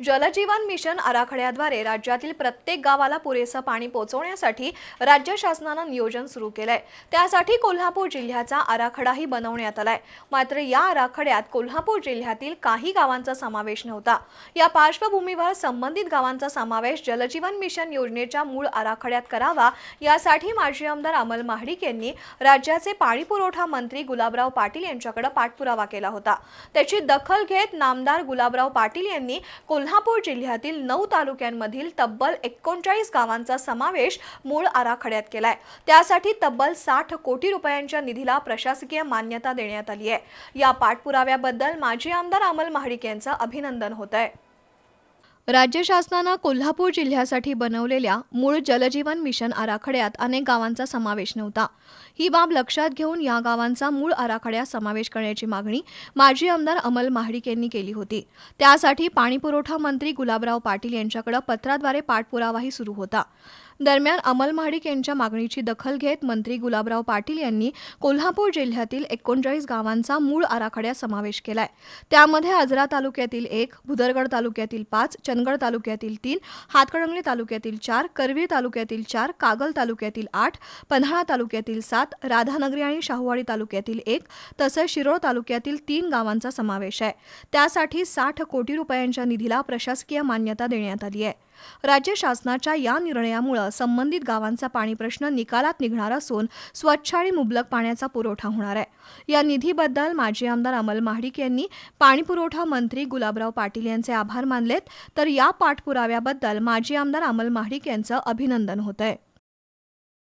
जलजीवन mission आराखड्याद्वारे राज्यातील प्रत्येक गावाला पुरेसं पाणी पोहोचवण्यासाठी राज्य शासनानं नियोजन सुरू केलंय. त्यासाठी कोल्हापूर जिल्ह्याचा आराखडाही बनवण्यात आलाय. मात्र या आराखड्यात कोल्हापूर जिल्ह्यातील काही गावांचा समावेश नव्हता. या पार्श्वभूमीवर संबंधित गावांचा समावेश जलजीवन मिशन योजनेच्या मूळ आराखड्यात करावा यासाठी माजी आमदार अमल महाडिक यांनी राज्याचे पाणी पुरवठा मंत्री गुलाबराव पाटील यांच्याकडे पाठपुरावा केला होता. त्याची दखल घेत नामदार गुलाबराव पाटील यांनी कोल्हा कोल्हापूर जिल्ह्यातील नऊ तालुक्यांमधील तब्बल एकोणचाळीस गावांचा समावेश मूळ आराखड्यात केलाय. त्यासाठी तब्बल साठ कोटी रुपयांच्या निधीला प्रशासकीय मान्यता देण्यात आली आहे. या पाठपुराव्याबद्दल माजी आमदार अमल महाडिक यांचं अभिनंदन होत आहे राज्य शासनानं कोल्हापूर जिल्ह्यासाठी बनवलेल्या मूळ जलजीवन मिशन आराखड्यात अनेक गावांचा समावेश नव्हता. ही बाब लक्षात घेऊन या गावांचा मूळ आराखड्यात समावेश करण्याची मागणी माजी आमदार अमल महाडिक यांनी केली होती. त्यासाठी पाणीपुरवठा मंत्री गुलाबराव पाटील यांच्याकडे पत्राद्वारे पाठपुरावाही सुरू होता. दरम्यान अमल महाडिक यांच्या मागणीची दखल घेत मंत्री गुलाबराव पाटील यांनी कोल्हापूर जिल्ह्यातील एकोणचाळीस गावांचा मूळ आराखड्यात समावेश केलाय. त्यामध्ये आजरा तालुक्यातील एक भुदरगड तालुक्यातील पाच चंदगड तालुक्यातील तीन हातकणंगले तालुक्यातील चार करवीर तालुक्यातील चार कागल तालुक्यातील आठ पन्हाळा तालुक्यातील सात राधानगरी आणि शाहूवाडी तालुक्यातील एक तसंच शिरोळ तालुक्यातील तीन गावांचा समावेश आहे. त्यासाठी साठ कोटी रुपयांच्या निधीला प्रशासकीय मान्यता देण्यात आली आहे. राज्य शासनाच्या या निर्णयामुळे संबंधित गावांचा पाणी प्रश्न निकालात निघणार असून स्वच्छ आणि मुबलक पाण्याचा पुरवठा होणार आहे. या निधीबद्दल माजी आमदार अमल महाडिक यांनी पाणीपुरवठा मंत्री गुलाबराव पाटील यांचे आभार मानलेत. तर या पाठपुराव्याबद्दल माजी आमदार अमल महाडिक यांचं अभिनंदन होत आहे